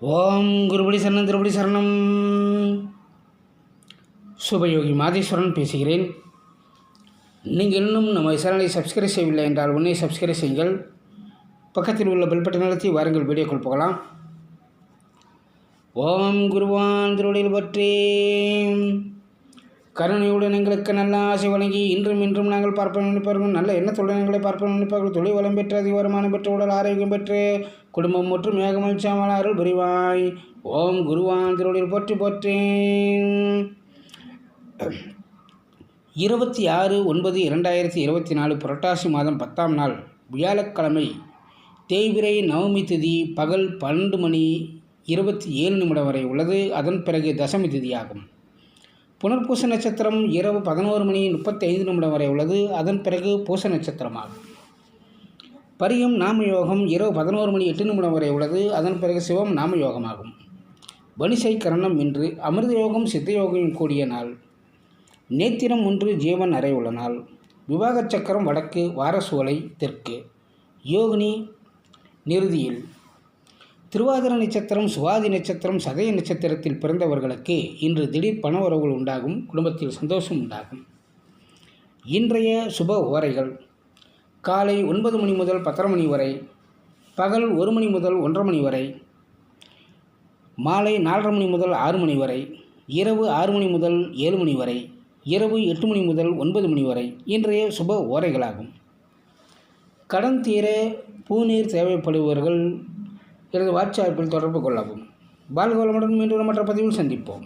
ஓம் குருபடி சரணம் திருபடி சரணம். சுபயோகி மாதேஸ்வரன் பேசுகிறேன். நீங்கள் இன்னும் நம்ம சேனலை சப்ஸ்கிரைப் செய்யவில்லை என்றால் உன்னை சப்ஸ்கிரைப் செய்யுங்கள். பக்கத்தில் உள்ள பெல் பட்டன் அழுத்தி வாருங்கள் வீடியோக்குள் போகலாம். ஓம் குருவான் திருவடியில் பற்றேன். கருணையுடன் எங்களுக்கு நல்ல ஆசை வழங்கி இன்றும் இன்றும் நாங்கள் பார்ப்போம் நினைப்பார்கள் நல்ல எண்ணத்துடன் எங்களை பார்ப்போம் நினைப்பார்கள் தொழில் வளம் பெற்று அதிக வருமானம் பெற்று உடல் ஆரோக்கியம் பெற்று குடும்பம் மற்றும் மேகமல்சாமல் அருள் புரிவாய். ஓம் குருவான் திருவடியில் போற்றி. போற்றேன் இருபத்தி ஆறு ஒன்பது இரண்டாயிரத்தி இருபத்தி நாலு புரட்டாசி மாதம் பத்தாம் நாள் வியாழக்கிழமை தேய்பிரை நவமி திதி பகல் பன்னெண்டு மணி இருபத்தி ஏழு நிமிடம் வரை உள்ளது. அதன் பிறகு தசமி திதியாகும். புனர்பூச நட்சத்திரம் இரவு பதினோரு மணி முப்பத்தி ஐந்து நிமிடம் வரை உள்ளது. அதன் பிறகு பூச நட்சத்திரமாகும். பரியம் நாமயோகம் இரவு பதினோரு மணி எட்டு நிமிடம் வரை உள்ளது. அதன் பிறகு சிவம் நாமயோகமாகும். வனிசை கரணம் இன்று அமிர்த யோகம் சித்த யோகம் கூடிய நாள். நேத்திரம் ஒன்று ஜீவன் அறை உள்ள நாள். விவாக சக்கரம் வடக்கு வாரசோலை தெற்கு. யோகினி நிறுதியில் திருவாதிர நட்சத்திரம் சுவாதி நட்சத்திரம் சதய நட்சத்திரத்தில் பிறந்தவர்களுக்கு இன்று திடீர் பண உறவுகள் உண்டாகும் குடும்பத்தில் சந்தோஷம் உண்டாகும். இன்றைய சுப ஓரைகள் காலை ஒன்பது மணி முதல் பத்தரை மணி வரை பகல் ஒரு மணி முதல் ஒன்றரை மணி வரை மாலை நாலரை மணி முதல் ஆறு மணி வரை இரவு ஆறு மணி முதல் ஏழு மணி வரை இரவு எட்டு மணி முதல் ஒன்பது மணி வரை இன்றைய சுப ஓரைகளாகும் கடன் தீர பூநீர் தேவைப்படுபவர்கள் எனது வாட்ஸ்அப்பில் தொடர்பு கொள்ளவும். பால்கோலமுடன் மீண்டும் மற்ற பதிவில் சந்திப்போம்.